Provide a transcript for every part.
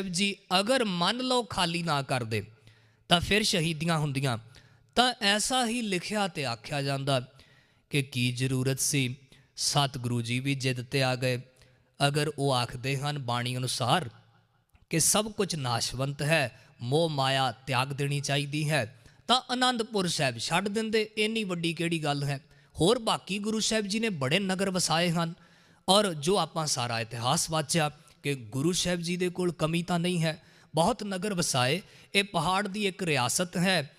ਸਾਹਿਬ ਜੀ, ਅਗਰ ਮੰਨ ਲਓ ਖਾਲੀ ਨਾ ਕਰਦੇ, ਤਾਂ ਫਿਰ ਸ਼ਹੀਦੀਆਂ ਹੁੰਦੀਆਂ। ਤਾਂ ਐਸਾ ਹੀ ਲਿਖਿਆ ਤੇ ਆਖਿਆ ਜਾਂਦਾ ਕਿ ਕੀ ਜ਼ਰੂਰਤ ਸੀ? ਸਤਿਗੁਰੂ ਜੀ ਵੀ ਜਿੱਦ ਤੇ ਆ ਗਏ। ਅਗਰ ਉਹ ਆਖਦੇ ਹਨ ਬਾਣੀ ਅਨੁਸਾਰ ਕਿ ਸਭ ਕੁਝ ਨਾਸ਼ਵੰਤ ਹੈ, ਮੋਹ ਮਾਇਆ ਤਿਆਗ ਦੇਣੀ ਚਾਹੀਦੀ ਹੈ, ਤਾਂ ਆਨੰਦਪੁਰ ਸਾਹਿਬ ਛੱਡ ਦਿੰਦੇ, ਇੰਨੀ ਵੱਡੀ ਕਿਹੜੀ ਗੱਲ ਹੈ? ਹੋਰ ਬਾਕੀ ਗੁਰੂ ਸਾਹਿਬ ਜੀ ਨੇ ਬੜੇ ਨਗਰ ਵਸਾਏ ਹਨ। ਔਰ ਜੋ ਆਪਾਂ ਸਾਰਾ ਇਤਿਹਾਸ ਵਾਚਿਆ ਕਿ ਗੁਰੂ ਸਾਹਿਬ ਜੀ ਦੇ ਕੋਲ ਕਮੀ ਤਾਂ ਨਹੀਂ ਹੈ। ਬਹੁਤ ਨਗਰ ਵਸਾਏ, ਇਹ ਪਹਾੜ ਦੀ ਇੱਕ ਰਿਆਸਤ ਹੈ।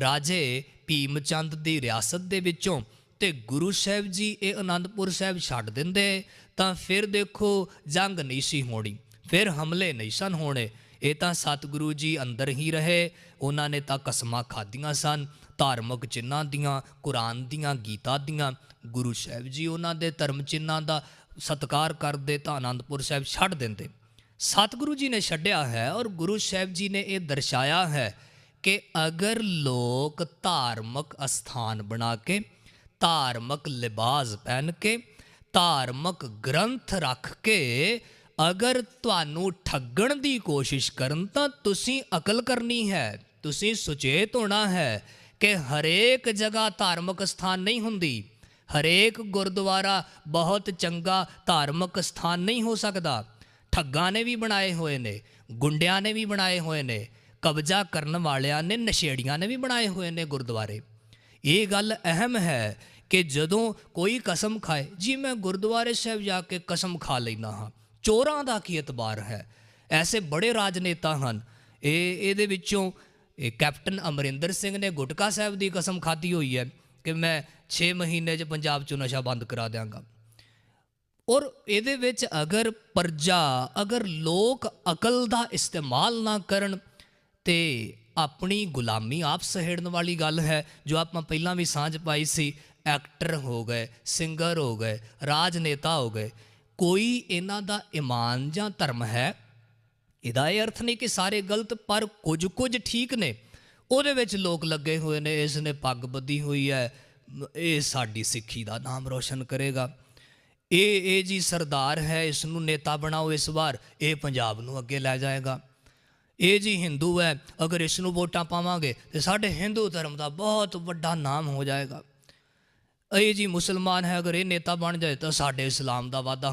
ਰਾਜੇ ਭੀਮ ਚੰਦ ਦੀ ਰਿਆਸਤ ਦੇ ਵਿੱਚੋਂ ਤੇ ਗੁਰੂ ਸਾਹਿਬ ਜੀ ਇਹ ਆਨੰਦਪੁਰ ਸਾਹਿਬ ਛੱਡ ਦਿੰਦੇ, ਤਾਂ ਫਿਰ ਦੇਖੋ ਜੰਗ ਨਹੀਂ ਸੀ ਹੋਣੀ, ਫਿਰ ਹਮਲੇ ਨਹੀਂ ਸਨ ਹੋਣੇ। ਇਹ ਤਾਂ ਸਤਿਗੁਰੂ ਜੀ ਅੰਦਰ ਹੀ ਰਹੇ, ਉਹਨਾਂ ਨੇ ਤਾਂ ਕਸਮਾਂ ਖਾਧੀਆਂ ਸਨ, ਧਾਰਮਿਕ ਚਿੰਨਾਂ ਦੀਆਂ, ਕੁਰਾਨ ਦੀਆਂ, ਗੀਤਾ ਦੀਆਂ। ਗੁਰੂ ਸਾਹਿਬ ਜੀ ਉਹਨਾਂ ਦੇ ਧਰਮ ਚਿੰਨਾਂ ਦਾ ਸਤਿਕਾਰ ਕਰਦੇ ਤਾਂ ਆਨੰਦਪੁਰ ਸਾਹਿਬ ਛੱਡ ਦਿੰਦੇ। ਸਤਿਗੁਰੂ ਜੀ ਨੇ ਛੱਡਿਆ ਹੈ ਔਰ ਗੁਰੂ ਸਾਹਿਬ ਜੀ ਨੇ ਇਹ ਦਰਸਾਇਆ ਹੈ ਕਿ ਅਗਰ ਲੋਕ ਧਾਰਮਿਕ ਅਸਥਾਨ ਬਣਾ ਕੇ, ਧਾਰਮਿਕ ਲਿਬਾਸ ਪਹਿਨ ਕੇ, ਧਾਰਮਿਕ ਗ੍ਰੰਥ ਰੱਖ ਕੇ ਅਗਰ ਤੁਹਾਨੂੰ ਠੱਗਣ ਦੀ ਕੋਸ਼ਿਸ਼ ਕਰਨ ਤਾਂ ਤੁਸੀਂ ਅਕਲ ਕਰਨੀ ਹੈ, ਤੁਸੀਂ ਸੁਚੇਤ ਹੋਣਾ ਹੈ ਕਿ ਹਰੇਕ ਜਗ੍ਹਾ ਧਾਰਮਿਕ ਸਥਾਨ ਨਹੀਂ ਹੁੰਦੀ। ਹਰੇਕ ਗੁਰਦੁਆਰਾ ਬਹੁਤ ਚੰਗਾ ਧਾਰਮਿਕ ਸਥਾਨ ਨਹੀਂ ਹੋ ਸਕਦਾ। ਠੱਗਾਂ ਨੇ ਵੀ ਬਣਾਏ ਹੋਏ ਨੇ, ਗੁੰਡਿਆਂ ਨੇ ਵੀ ਬਣਾਏ ਹੋਏ ਨੇ, ਕਬਜ਼ਾ ਕਰਨ ਵਾਲਿਆਂ ਨੇ, ਨਸ਼ੇੜੀਆਂ ਨੇ ਵੀ ਬਣਾਏ ਹੋਏ ਨੇ ਗੁਰਦੁਆਰੇ। ਇਹ ਗੱਲ ਅਹਿਮ ਹੈ ਕਿ ਜਦੋਂ ਕੋਈ ਕਸਮ ਖਾਏ, ਜੀ ਮੈਂ ਗੁਰਦੁਆਰੇ ਸਾਹਿਬ ਜਾ ਕੇ ਕਸਮ ਖਾ ਲੈਣਾ ਹਾਂ, ਚੋਰਾਂ ਦਾ ਕੀ ਇਤਬਾਰ ਹੈ? ਐਸੇ ਬੜੇ ਰਾਜਨੇਤਾ ਹਨ। ਇਹ, ਇਹਦੇ ਵਿੱਚੋਂ ਇਹ ਕੈਪਟਨ ਅਮਰਿੰਦਰ ਸਿੰਘ ਨੇ ਗੁਟਕਾ ਸਾਹਿਬ ਦੀ ਕਸਮ ਖਾਧੀ ਹੋਈ ਹੈ। ਕਿ ਮੈਂ 6 ਮਹੀਨੇ 'ਚ ਪੰਜਾਬ 'ਚੋਂ ਨਸ਼ਾ ਬੰਦ ਕਰਾ ਦਿਆਂਗਾ। ਔਰ ਇਹਦੇ ਵਿੱਚ ਅਗਰ ਪਰਜਾ, ਅਗਰ ਲੋਕ ਅਕਲ ਦਾ ਇਸਤੇਮਾਲ ਨਾ ਕਰਨ, ਤੇ ਆਪਣੀ ਗੁਲਾਮੀ ਆਪ ਸਹਿੜਨ ਵਾਲੀ ਗੱਲ ਹੈ, ਜੋ ਆਪਾਂ ਪਹਿਲਾਂ ਵੀ ਸਾਂਝ ਪਾਈ ਸੀ, ਐਕਟਰ ਹੋ ਗਏ, ਸਿੰਗਰ ਹੋ ਗਏ, ਰਾਜਨੇਤਾ ਹੋ ਗਏ, ਕੋਈ ਇਹਨਾਂ ਦਾ ਇਮਾਨ ਜਾਂ ਧਰਮ ਹੈ, ਇਹਦਾ ਇਹ ਅਰਥ ਨਹੀਂ ਕਿ ਸਾਰੇ ਗਲਤ, ਪਰ ਕੁਝ ਕੁਝ ਠੀਕ ਨੇ। ਉਹਦੇ ਵਿੱਚ ਲੋਕ ਲੱਗੇ ਹੋਏ ਨੇ, ਇਸ ਨੇ ਪੱਗ ਬੱਧੀ ਹੋਈ ਹੈ ਇਹ ਸਾਡੀ ਸਿੱਖੀ ਦਾ ਨਾਮ ਰੋਸ਼ਨ ਕਰੇਗਾ। ਇਹ ਇਹ ਜੀ ਸਰਦਾਰ ਹੈ ਇਸ ਨੂੰ ਨੇਤਾ ਬਣਾਓ ਇਸ ਵਾਰ, ਇਹ ਪੰਜਾਬ ਨੂੰ ਅੱਗੇ ਲੈ ਜਾਏਗਾ। ਇਹ ਜੀ ਹਿੰਦੂ ਹੈ, ਅਗਰ ਇਸ ਨੂੰ ਵੋਟਾਂ ਪਾਵਾਂਗੇ, ਤੇ ਸਾਡੇ ਹਿੰਦੂ ਧਰਮ ਦਾ ਬਹੁਤ ਵੱਡਾ ਨਾਮ ਹੋ ਜਾਏਗਾ। ਇਹ ਜੀ ਮੁਸਲਮਾਨ ਹੈ, ਅਗਰ ਇਹ ਨੇਤਾ ਬਣ ਜਾਏ, ਤਾਂ ਸਾਡੇ ਇਸਲਾਮ ਦਾ ਵਾਧਾ